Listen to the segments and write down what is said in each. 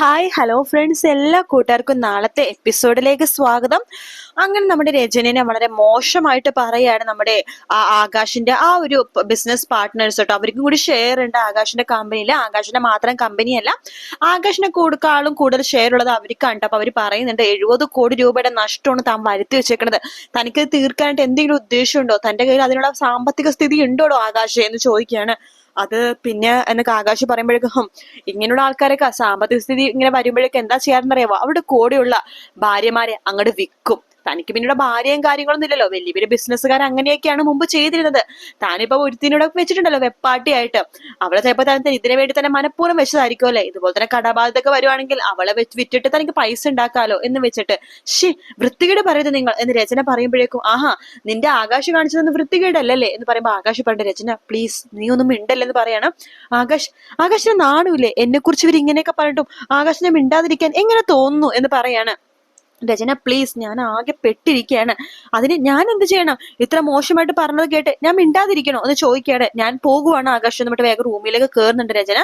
Hi hello friends എല്ലാ കൂട്ടുകാർക്കും നാളത്തെ എപ്പിസോഡിലേക്ക് സ്വാഗതം. അങ്ങനെ നമ്മുടെ രചനനെ വളരെ മോശമായിട്ട് പറയാണ് നമ്മുടെ ആകാശിന്റെ ആ ഒരു ബിസിനസ് പാർട്ട്നേഴ്സ് കേട്ടോ അവർക്കും കൂടി ഷെയർ ഉണ്ട് ആകാശിന്റെ കമ്പനിയിൽ ആകാശിന്റെ മാത്രം കമ്പനിയല്ല ആകാശിനെ കൊടുക്കാളും കൂടുതൽ ഷെയർ ഉള്ളത് അവർക്കാണ് കേട്ടോ അപ്പൊ അവർ പറയുന്നുണ്ട് എഴുപത് കോടി രൂപയുടെ നഷ്ടമാണ് താൻ വരുത്തി വെച്ചേക്കുന്നത് തനിക്ക് തീർക്കാനായിട്ട് എന്തെങ്കിലും ഉദ്ദേശമുണ്ടോ? തന്റെ കയ്യിൽ അതിനുള്ള സാമ്പത്തിക സ്ഥിതി ഉണ്ടോടോ ആകാശ് എന്ന് ചോദിക്കുകയാണ്. അത് പിന്നെ എന്നൊക്കെ ആകാശ് പറയുമ്പോഴേക്കും ഇങ്ങനെയുള്ള ആൾക്കാരൊക്കെ സാമ്പത്തിക സ്ഥിതി ഇങ്ങനെ വരുമ്പോഴേക്കും എന്താ ചെയ്യാറെന്നറിയാവോ അവിടെ കൂടെയുള്ള ഭാര്യമാരെ അങ്ങോട്ട് വിൽക്കും. തനിക്ക് പിന്നീട് ഭാര്യയും കാര്യങ്ങളൊന്നും ഇല്ലല്ലോ. വലിയ വലിയ ബിസിനസ്സുകാർ അങ്ങനെയൊക്കെയാണ് മുമ്പ് ചെയ്തിരുന്നത്. താനിപ്പോ ഒരുത്തിനോട് വെച്ചിട്ടുണ്ടല്ലോ വെപ്പാട്ടിയായിട്ട്. അവളെ ചിലപ്പോൾ തന്നെ ഇതിനു വേണ്ടി തന്നെ മനഃപൂർവം വെച്ചതായിരിക്കും അല്ലേ? ഇതുപോലെ തന്നെ കടബാധ്യതൊക്കെ വരുവാണെങ്കിൽ അവളെ വിറ്റിട്ട് തനിക്ക് പൈസ ഉണ്ടാക്കാലോ എന്ന് വെച്ചിട്ട്. ഷി വൃത്തികേട് പറയരുത് നിങ്ങൾ എന്ന് രചന പറയുമ്പോഴേക്കും ആഹാ നിന്റെ ആകാശ് കാണിച്ചതൊന്നും വൃത്തികേടല്ലല്ലേ? എന്ന് പറയുമ്പോൾ ആകാശ് പറഞ്ഞ രചന പ്ലീസ് നീ ഒന്നും മിണ്ടല്ലെന്ന് പറയാണ്. ആകാശ് ആകാശിന് നാണുമില്ലേ എന്നെ കുറിച്ച് ഇവർ ഇങ്ങനെയൊക്കെ പറഞ്ഞിട്ടും ആകാശിനെ മിണ്ടാതിരിക്കാൻ എങ്ങനെ തോന്നുന്നു? എന്ന് പറയാണ്. രചന പ്ലീസ് ഞാൻ ആകെ പെട്ടിരിക്കുകയാണ് അതിന് ഞാൻ എന്ത് ചെയ്യണം? ഇത്ര മോശമായിട്ട് പറഞ്ഞത് കേട്ട് ഞാൻ മിണ്ടാതിരിക്കണോ? എന്ന് ചോദിക്കുകയാണ് ഞാൻ പോകുവാണ് ആകാശ് എന്നിട്ട് വേഗം റൂമിലേക്ക് കയറുന്നുണ്ട് രചന.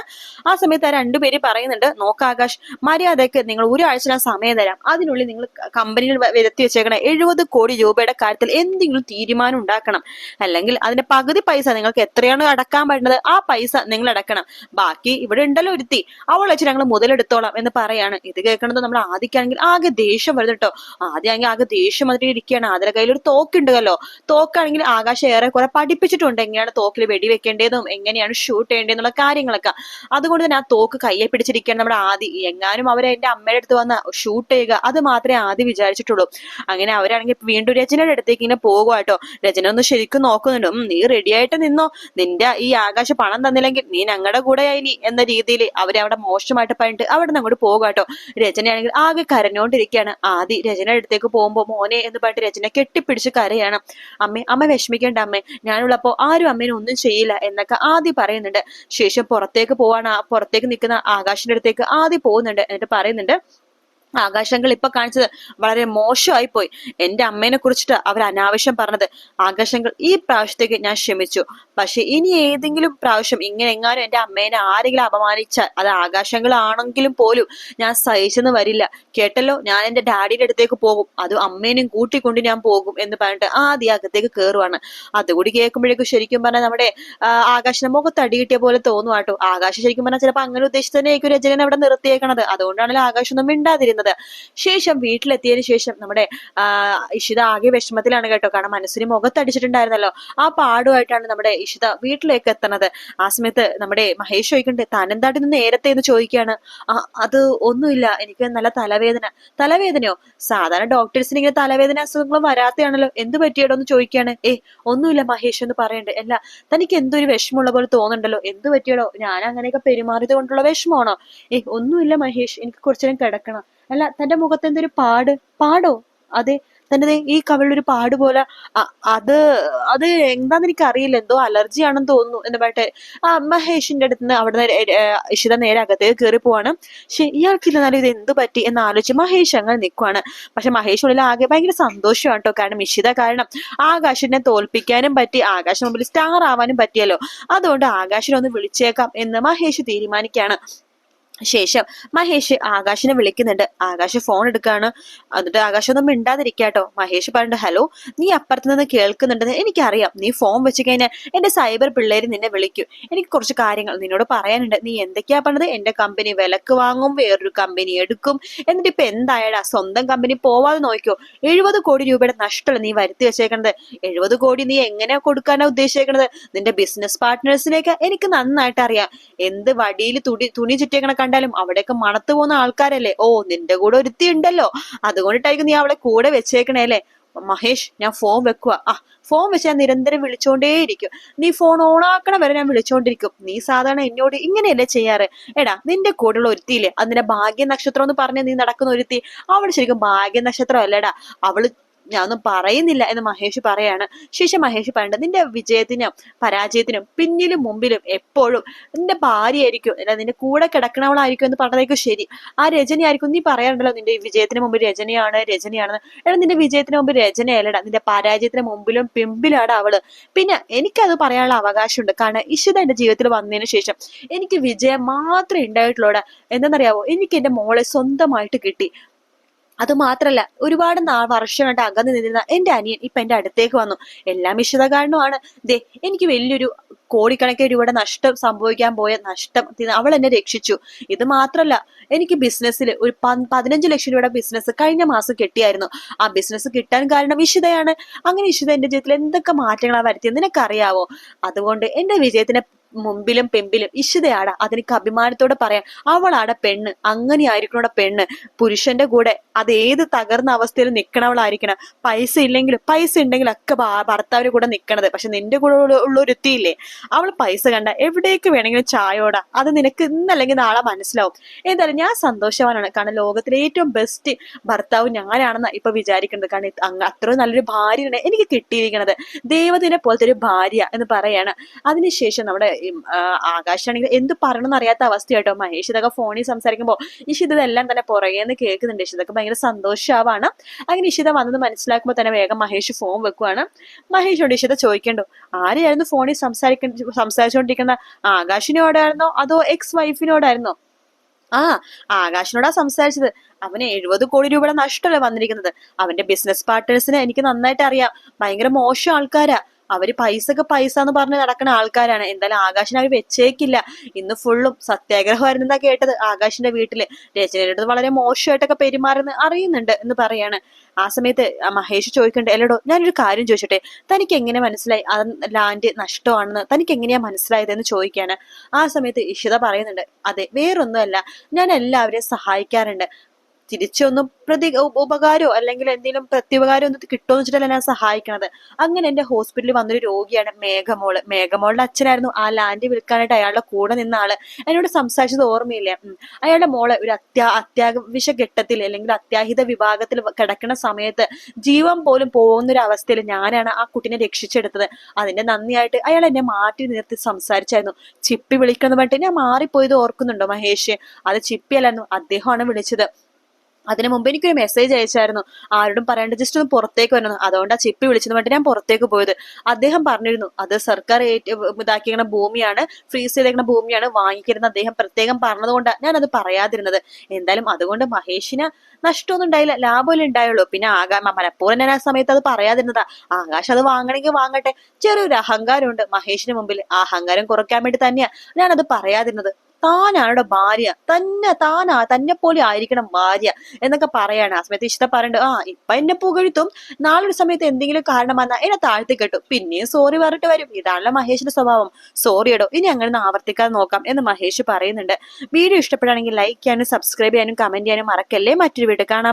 ആ സമയത്ത് ആ രണ്ടുപേര് പറയുന്നുണ്ട് നോക്ക ആകാശ് മര്യാദയ്ക്ക് നിങ്ങൾ ഒരാഴ്ച ഞാൻ സമയം തരാം. അതിനുള്ളിൽ നിങ്ങൾ കമ്പനിയിൽ വരുത്തി വെച്ചേക്കണം. എഴുപത് കോടി രൂപയുടെ കാര്യത്തിൽ എന്തെങ്കിലും തീരുമാനം ഉണ്ടാക്കണം. അല്ലെങ്കിൽ അതിന്റെ പകുതി പൈസ നിങ്ങൾക്ക് എത്രയാണ് അടക്കാൻ പറ്റുന്നത് ആ പൈസ നിങ്ങൾ അടക്കണം. ബാക്കി ഇവിടെ ഉണ്ടല്ലോ ഒരുത്തി. അവൾ വെച്ച് ഞങ്ങൾ മുതലെടുത്തോളാം എന്ന് പറയാണ്. ഇത് കേൾക്കണത് നമ്മൾ ആദിക്കാണെങ്കിൽ ആകെ ദേഷ്യം വരുന്നു കേട്ടോ ആദ്യമാണെങ്കിൽ ആകെ ദേഷ്യം വന്നിട്ട് ഇരിക്കുകയാണ്. ആദര കയ്യിൽ ഒരു തോക്കുണ്ടല്ലോ. തോക്കാണെങ്കിൽ ആകാശം ഏറെ കുറെ പഠിപ്പിച്ചിട്ടുണ്ട്. എങ്ങനെയാണ് തോക്കിൽ വെടിവെക്കേണ്ടതും എങ്ങനെയാണ് ഷൂട്ട് ചെയ്യേണ്ടതെന്നുള്ള കാര്യങ്ങളൊക്കെ. അതുകൊണ്ട് തന്നെ ആ തോക്ക് കയ്യെ പിടിച്ചിരിക്കുകയാണ് നമ്മുടെ ആദി. എങ്ങാനും അവരെ എന്റെ അമ്മയുടെ അടുത്ത് വന്ന് ഷൂട്ട് ചെയ്യുക. അത് മാത്രമേ ആദ്യം വിചാരിച്ചിട്ടുള്ളൂ. അങ്ങനെ അവരാണെങ്കിൽ വീണ്ടും രചനയുടെ അടുത്തേക്ക് ഇങ്ങനെ പോകുക കേട്ടോ. രചന ഒന്ന് ശരിക്കും നോക്കുന്നുണ്ട്. നീ റെഡി ആയിട്ട് നിന്നോ? നിന്റെ ഈ ആകാശ പണം തന്നില്ലെങ്കിൽ നീ ഞങ്ങളുടെ കൂടെ ആയിനി എന്ന രീതിയിൽ അവരെ അവിടെ മോശമായിട്ട് പറഞ്ഞിട്ട് അവിടെ നിന്ന് അങ്ങോട്ട് പോകുക കേട്ടോ. രചനയാണെങ്കിൽ ആകെ കരഞ്ഞോണ്ടിരിക്കുകയാണ്. ആദി രചന അടുത്തേക്ക് പോകുമ്പോൾ മോനെ എന്ന് പറഞ്ഞിട്ട് രചന കെട്ടിപ്പിടിച്ച് കരയാണ്. അമ്മേ അമ്മ വിഷമിക്കേണ്ട അമ്മേ. ഞാനുള്ളപ്പോൾ ആരും അമ്മേനെ ഒന്നും ചെയ്യില്ല എന്നൊക്കെ ആദി പറയുന്നുണ്ട്. ശേഷം പുറത്തേക്ക് പോവാണ്. പുറത്തേക്ക് നിൽക്കുന്ന ആകാശിന്റെ അടുത്തേക്ക് ആദി പോകുന്നുണ്ട്. എന്നിട്ട് പറയുന്നുണ്ട് ആകാശങ്ങൾ ഇപ്പൊ കാണിച്ചത് വളരെ മോശമായി പോയി എന്റെ അമ്മേനെ കുറിച്ചിട്ട് അവർ അനാവശ്യം പറഞ്ഞത് ആകാശങ്ങൾ ഈ പ്രാവശ്യത്തേക്ക് ഞാൻ ക്ഷമിച്ചു. പക്ഷെ ഇനി ഏതെങ്കിലും പ്രാവശ്യം ഇങ്ങനെ എങ്ങാനും എന്റെ അമ്മേനെ ആരെങ്കിലും അപമാനിച്ചാൽ അത് ആകാശങ്ങളാണെങ്കിലും പോലും ഞാൻ സഹിച്ചെന്ന് വരില്ല. കേട്ടല്ലോ? ഞാൻ എന്റെ ഡാഡിയുടെ അടുത്തേക്ക് പോകും. അത് അമ്മേനെയും കൂട്ടിക്കൊണ്ട് ഞാൻ പോകും എന്ന് പറഞ്ഞിട്ട് ആദ്യ അകത്തേക്ക് കയറുവാണ് അതുകൂടി കേൾക്കുമ്പോഴേക്കും ശരിക്കും പറഞ്ഞാൽ നമ്മുടെ ആകാശിന്റെ മുഖത്ത് അടി കിട്ടിയ പോലെ തോന്നുവാട്ടോ. ആകാശം ശരിക്കും പറഞ്ഞാൽ ചിലപ്പോൾ അങ്ങനെ ഉദ്ദേശിച്ച് ഒരു രചന അവിടെ നിർത്തിയേക്കണത്. അതുകൊണ്ടാണല്ലോ ആകാശം ഒന്നും മിണ്ടാതിരുന്നത്. ശേഷം വീട്ടിലെത്തിയതിനു ശേഷം നമ്മുടെ ഇഷിത ആകെ വിഷമത്തിലാണ് കേട്ടോ. കാരണം മനസ്സിന് മുഖത്തടിച്ചിട്ടുണ്ടായിരുന്നല്ലോ. ആ പാടുമായിട്ടാണ് നമ്മുടെ ഇഷിത വീട്ടിലേക്ക് എത്തണത്. ആ സമയത്ത് നമ്മുടെ മഹേഷ് ചോദിക്കണ്ടേ താനെന്താട്ടി നിന്ന് നേരത്തെ എന്ന് ചോദിക്കുകയാണ് അത് ഒന്നുമില്ല. എനിക്ക് നല്ല തലവേദന. തലവേദനയോ? സാധാരണ ഡോക്ടേഴ്സിന് ഇങ്ങനെ തലവേദന അസുഖങ്ങളും വരാത്തയാണല്ലോ എന്ത് പറ്റിയടോ എന്ന് ചോദിക്കുകയാണ് ഏ ഒന്നുമില്ല മഹേഷ് എന്ന് പറയണ്ടേ. അല്ല തനിക്ക് എന്തൊരു വിഷമമുള്ള പോലെ തോന്നുന്നുണ്ടല്ലോ എന്ത് പറ്റിയടോ? ഞാൻ അങ്ങനെയൊക്കെ പെരുമാറിയത് കൊണ്ടുള്ള വിഷമമാണോ? ഏ ഒന്നുമില്ല മഹേഷ്. എനിക്ക് കുറച്ചു നേരം കിടക്കണം. അല്ല തന്റെ മുഖത്ത് എന്തൊരു പാട്? പാടോ? അതെ തന്റെ ഈ കവിളിലൊരു പാട് പോലെ. അത് അത് എന്താന്ന് എനിക്ക് അറിയില്ല എന്തോ അലർജി ആണെന്ന് തോന്നുന്നു എന്ന് പറഞ്ഞിട്ട് ആ മഹേഷിന്റെ അടുത്ത് നിന്ന് അവിടെ ഇഷിത നേരെ അകത്തേക്ക് കയറി പോവാണ്. പക്ഷെ ഇയാൾക്കില്ലെന്നാലും ഇത് എന്ത് പറ്റി എന്ന് ആലോചിച്ച് മഹേഷ് അങ്ങനെ നിൽക്കുവാണ് പക്ഷെ മഹേഷ് ഉള്ളിൽ ആകെ ഭയങ്കര സന്തോഷമാണ് കേട്ടോ. കാരണം ഇഷിത കാരണം ആകാശിനെ തോൽപ്പിക്കാനും പറ്റി ആകാശം മുമ്പിൽ സ്റ്റാർ ആവാനും പറ്റിയല്ലോ. അതുകൊണ്ട് ആകാശിനെ ഒന്ന് വിളിച്ചേക്കാം എന്ന് മഹേഷ് തീരുമാനിക്കുകയാണ്. ശേഷം മഹേഷ് ആകാശിനെ വിളിക്കുന്നുണ്ട്. ആകാശ് ഫോൺ എടുക്കാണ്. എന്നിട്ട് ആകാശ് ഒന്നും മിണ്ടാതിരിക്കാട്ടോ മഹേഷ് പറഞ്ഞു ഹലോ നീ അപ്പുറത്ത് നിന്ന് കേൾക്കുന്നുണ്ടെന്ന് എനിക്കറിയാം. നീ ഫോൺ വെച്ച് കഴിഞ്ഞാൽ എന്റെ സൈബർ പിള്ളേര് നിന്നെ വിളിക്കും. എനിക്ക് കുറച്ച് കാര്യങ്ങൾ നിന്നോട് പറയാനുണ്ട്. നീ എന്തൊക്കെയാ പറഞ്ഞത് എന്റെ കമ്പനി വിലക്ക് വാങ്ങും വേറൊരു കമ്പനി എടുക്കും. എന്നിട്ട് ഇപ്പൊ എന്തായാലും സ്വന്തം കമ്പനി പോവാതെ നോക്കിയോ എഴുപത് കോടി രൂപയുടെ നഷ്ടമല്ല നീ വരുത്തി വെച്ചേക്കണത്? എഴുപത് കോടി നീ എങ്ങനെ കൊടുക്കാനാ ഉദ്ദേശിച്ചേക്കണത്? നിന്റെ ബിസിനസ് പാർട്ട്നേഴ്സിനെയൊക്കെ എനിക്ക് നന്നായിട്ട് അറിയാം എന്ത് വടിയിൽ തുണി തുണി ചുറ്റിയേക്കണ കണ്ടാലും അവിടെയൊക്കെ മണത്ത് പോകുന്ന ആൾക്കാരല്ലേ? ഓ നിന്റെ കൂടെ ഒരുത്തി ഉണ്ടല്ലോ. അതുകൊണ്ടിട്ടായിരിക്കും നീ അവളെ കൂടെ വെച്ചേക്കണേ അല്ലേ? മഹേഷ് ഞാൻ ഫോൺ വെക്കുക ആ ഫോൺ വെച്ച് ഞാൻ നിരന്തരം വിളിച്ചോണ്ടേയിരിക്കും. നീ ഫോൺ ഓണാക്കണ വരെ ഞാൻ വിളിച്ചോണ്ടിരിക്കും. നീ സാധാരണ എന്നോട് ഇങ്ങനെയല്ലേ ചെയ്യാറ്? എടാ നിന്റെ കൂടെയുള്ള ഒരുത്തിയില്ലേ? അതിന്റെ ഭാഗ്യ നക്ഷത്രം എന്ന് പറഞ്ഞ് നീ നടക്കുന്ന ഒരുത്തി. അവൾ ശരിക്കും ഭാഗ്യ നക്ഷത്രം അല്ലടാ. അവൾ ഞാനൊന്നും പറയുന്നില്ല എന്ന് മഹേഷ് പറയാണ്. ശേഷം മഹേഷ് പറയേണ്ടത് നിന്റെ വിജയത്തിനും പരാജയത്തിനും പിന്നിലും മുമ്പിലും എപ്പോഴും നിന്റെ ഭാര്യയായിരിക്കും അല്ല നിന്റെ കൂടെ കിടക്കണവളായിരിക്കും എന്ന് പറഞ്ഞതായിരിക്കും ശരി. ആ രചനയായിരിക്കും നീ പറയാറുണ്ടല്ലോ നിന്റെ വിജയത്തിന് മുമ്പ് രചനയാണ് രചനയാണെന്ന് എടാ നിന്റെ വിജയത്തിന് മുമ്പ് രചനയല്ലടാ നിന്റെ പരാജയത്തിന് മുമ്പിലും പിമ്പിലാണ് അവൾ. പിന്നെ എനിക്കത് പറയാനുള്ള അവകാശമുണ്ട്. കാരണം ഇഷിത എന്റെ ജീവിതത്തിൽ വന്നതിന് ശേഷം എനിക്ക് വിജയം മാത്രമേ ഉണ്ടായിട്ടുള്ളൂടാ. എന്താണെന്നറിയാവോ? എനിക്ക് എന്റെ മോളെ സ്വന്തമായിട്ട് കിട്ടി. അത് മാത്രല്ല ഒരുപാട് നാ വർഷമായിട്ട് അകന്നു നിന്നിരുന്ന എന്റെ അനിയൻ ഇപ്പൊ എന്റെ അടുത്തേക്ക് വന്നു. എല്ലാം വിശദ കാരണമാണ് ദേ എനിക്ക് വലിയൊരു കോടിക്കണക്കിന് രൂപയുടെ നഷ്ടം സംഭവിക്കാൻ പോയ നഷ്ടം അവൾ എന്നെ രക്ഷിച്ചു. ഇത് മാത്രല്ല എനിക്ക് ബിസിനസ്സിൽ ഒരു പതിനഞ്ച് ലക്ഷം രൂപയുടെ ബിസിനസ് കഴിഞ്ഞ മാസം കിട്ടിയായിരുന്നു. ആ ബിസിനസ് കിട്ടാൻ കാരണം വിശുദ്ധയാണ്. അങ്ങനെ വിശുദ്ധ എന്റെ ജീവിതത്തിൽ എന്തൊക്കെ മാറ്റങ്ങളാണ് വരുത്തിയത് നിനക്കറിയാവോ? അതുകൊണ്ട് എന്റെ വിജയത്തിന് മുമ്പിലും പെമ്പിലും ഇഷിതയാടാ അതെനിക്ക് അഭിമാനത്തോടെ പറയാം. അവളാടെ പെണ്ണ്. അങ്ങനെ ആയിരിക്കണോടെ പെണ്ണ്. പുരുഷന്റെ കൂടെ അത് ഏത് തകർന്ന അവസ്ഥയിൽ നിൽക്കണവളായിരിക്കണം പൈസ ഇല്ലെങ്കിൽ പൈസ ഉണ്ടെങ്കിൽ ഒക്കെ ഭർത്താവിന് കൂടെ നിൽക്കണത് പക്ഷെ നിന്റെ കൂടെ ഉള്ള- ഒരുത്തിയില്ലേ അവൾ പൈസ കണ്ട എവിടേക്ക് വേണമെങ്കിലും ചായോടാ. അത് നിനക്ക് ഇന്നല്ലെങ്കിൽ നാളെ മനസ്സിലാവും. എന്തായാലും ഞാൻ സന്തോഷവാനാണ്. കാരണം ലോകത്തിലെ ഏറ്റവും ബെസ്റ്റ് ഭർത്താവ് ഞാനാണെന്ന് ഇപ്പൊ വിചാരിക്കുന്നത്. കാരണം അത്ര അത്രയും നല്ലൊരു ഭാര്യയാണ് എനിക്ക് കിട്ടിയിരിക്കുന്നത് ദൈവത്തിനെ പോലത്തെ ഒരു ഭാര്യ എന്ന് പറയാണ്. അതിനുശേഷം നമ്മുടെ ആകാശാണെങ്കിൽ എന്ത് പറയണമെന്ന് അറിയാത്ത അവസ്ഥയാട്ടോ മഹേഷ് ഇതൊക്കെ ഫോണിൽ സംസാരിക്കുമ്പോൾ ഈ ഇതെല്ലാം തന്നെ പുറകേന്ന് കേൾക്കുന്നുണ്ട്. ഇഷിതൊക്കെ ഭയങ്കര സന്തോഷാവാണ്. അങ്ങനെ ഇഷിത വന്നത് മനസ്സിലാക്കുമ്പോൾ തന്നെ വേഗം മഹേഷ് ഫോൺ വെക്കുവാണ്. മഹേഷോട് ഇഷിത ചോദിക്കണ്ടോ? ആരെയായിരുന്നു ഫോണിൽ സംസാരിക്ക സംസാരിച്ചുകൊണ്ടിരിക്കുന്ന ആകാശിനോടായിരുന്നോ? അതോ എക്സ് വൈഫിനോടായിരുന്നോ ആ ആകാശിനോടാ സംസാരിച്ചത്. അവന് എഴുപത് കോടി രൂപയുടെ നഷ്ടമല്ലേ വന്നിരിക്കുന്നത്. അവന്റെ ബിസിനസ് പാർട്ട്നേഴ്സിനെ എനിക്ക് നന്നായിട്ട് അറിയാം. ഭയങ്കര മോശം ആൾക്കാരാ. അവർ പൈസക്ക് പൈസ എന്ന് പറഞ്ഞ് നടക്കുന്ന ആൾക്കാരാണ്. എന്തായാലും ആകാശിനെ അവർ വെച്ചേക്കില്ല. ഇന്ന് ഫുള്ളും സത്യാഗ്രഹമായിരുന്നു എന്നാ കേട്ടത് ആകാശിന്റെ വീട്ടിൽ. രചനയുടെ വളരെ മോശമായിട്ടൊക്കെ പെരുമാറുന്ന അറിയുന്നുണ്ട് എന്ന് പറയാണ്. ആ സമയത്ത് മഹേഷ് ചോദിക്കണ്ടേ എല്ലടോ ഞാനൊരു കാര്യം ചോദിച്ചോട്ടെ? തനിക്ക് എങ്ങനെ മനസ്സിലായി? ആ ലാൻഡ് നഷ്ടമാണെന്ന് തനിക്ക് എങ്ങനെയാ മനസ്സിലായത് എന്ന് ചോദിക്കാണ്. ആ സമയത്ത് ഇഷിത പറയുന്നുണ്ട് അതെ വേറൊന്നുമല്ല. ഞാൻ എല്ലാവരെയും സഹായിക്കാറുണ്ട്. തിരിച്ചൊന്നും പ്രതി ഉപകാരോ അല്ലെങ്കിൽ എന്തെങ്കിലും പ്രത്യുപകാരം ഒന്നും കിട്ടുമെന്ന് വെച്ചിട്ടല്ല ഞാൻ സഹായിക്കണത്. അങ്ങനെ എന്റെ ഹോസ്പിറ്റലിൽ വന്നൊരു രോഗിയാണ് മേഘമോൾ. മേഘമോളുടെ അച്ഛനായിരുന്നു ആ ലാൻഡ് വിൽക്കാനായിട്ട് അയാളുടെ കൂടെ നിന്ന ആൾ. എന്നോട് സംസാരിച്ചത് ഓർമ്മയില്ല. അയാളുടെ മോളെ ഒരു അത്യാ അത്യാവശ്യ ഘട്ടത്തിൽ അല്ലെങ്കിൽ അത്യാഹിത വിഭാഗത്തിൽ കിടക്കുന്ന സമയത്ത് ജീവൻ പോലും പോകുന്ന ഒരു അവസ്ഥയിൽ ഞാനാണ് ആ കുട്ടിനെ രക്ഷിച്ചെടുത്തത്. അതിന്റെ നന്ദിയായിട്ട് അയാൾ എന്നെ മാറ്റി നിർത്തി സംസാരിച്ചായിരുന്നു. ചിപ്പി വിളിക്കണമെന്ന് പറഞ്ഞിട്ട് ഞാൻ മാറിപ്പോയത് ഓർക്കുന്നുണ്ടോ മഹേഷ്? അത് ചിപ്പിയല്ലായിരുന്നു. അദ്ദേഹമാണ് വിളിച്ചത്. അതിനു മുമ്പ് എനിക്കൊരു മെസ്സേജ് അയച്ചായിരുന്നു. ആരോടും പറയാണ്ട് ജസ്റ്റ് ഒന്ന് പുറത്തേക്ക് വരണം. അതുകൊണ്ട് ആ ചിപ്പി വിളിച്ചെന്ന് പറഞ്ഞിട്ട് ഞാൻ പുറത്തേക്ക് പോയത്. അദ്ദേഹം പറഞ്ഞിരുന്നു അത് സർക്കാർ ഇതാക്കിയിരിക്കുന്ന ഭൂമിയാണ് ഫ്രീസ് ചെയ്തേക്കുന്ന ഭൂമിയാണ് വാങ്ങിക്കരുന്ന അദ്ദേഹം പ്രത്യേകം പറഞ്ഞതുകൊണ്ടാണ് ഞാൻ അത് പറയാതിരുന്നത്. എന്തായാലും അതുകൊണ്ട് മഹേഷിന് നഷ്ടമൊന്നും ഉണ്ടായില്ല ലാഭമല്ലേ ഉണ്ടായുള്ളൂ. പിന്നെ ആകാ മലപ്പൂർവം ഞാൻ ആ സമയത്ത് അത് പറയാതിരുന്നതാ. ആകാശ് അത് വാങ്ങണമെങ്കിൽ വാങ്ങട്ടെ. ചെറിയൊരു അഹങ്കാരമുണ്ട് മഹേഷിന് മുമ്പിൽ. ആ അഹങ്കാരം കുറയ്ക്കാൻ വേണ്ടി തന്നെയാ ഞാനത് പറയാതിരുന്നത്. താനാണ് ഭാര്യ. തന്നെ താനാ തന്നെ പോലെ ആയിരിക്കണം ഭാര്യ എന്നൊക്കെ പറയാണ്. ആ സമയത്ത് ഇഷ്ട പറയണ്ട് ആ ഇപ്പൊ എന്നെ പുകഴ്ത്തും. നാളൊരു സമയത്ത് എന്തെങ്കിലും കാരണം വന്നാൽ എന്നെ താഴ്ത്തി കെട്ടും. പിന്നെയും സോറി പറഞ്ഞിട്ട് വരും. ഇതാണല്ലോ മഹേഷിന്റെ സ്വഭാവം. സോറി ഇടോ ഇനി അങ്ങനെ ആവർത്തിക്കാതെ നോക്കാം എന്ന് മഹേഷ് പറയുന്നുണ്ട്. വീഡിയോ ഇഷ്ടപ്പെടുകയാണെങ്കിൽ ലൈക്ക് ചെയ്യാനും സബ്സ്ക്രൈബ് ചെയ്യാനും കമന്റ് ചെയ്യാനും മറക്കല്ലേ? മറ്റൊരു വീട്ടിൽ കാണാം.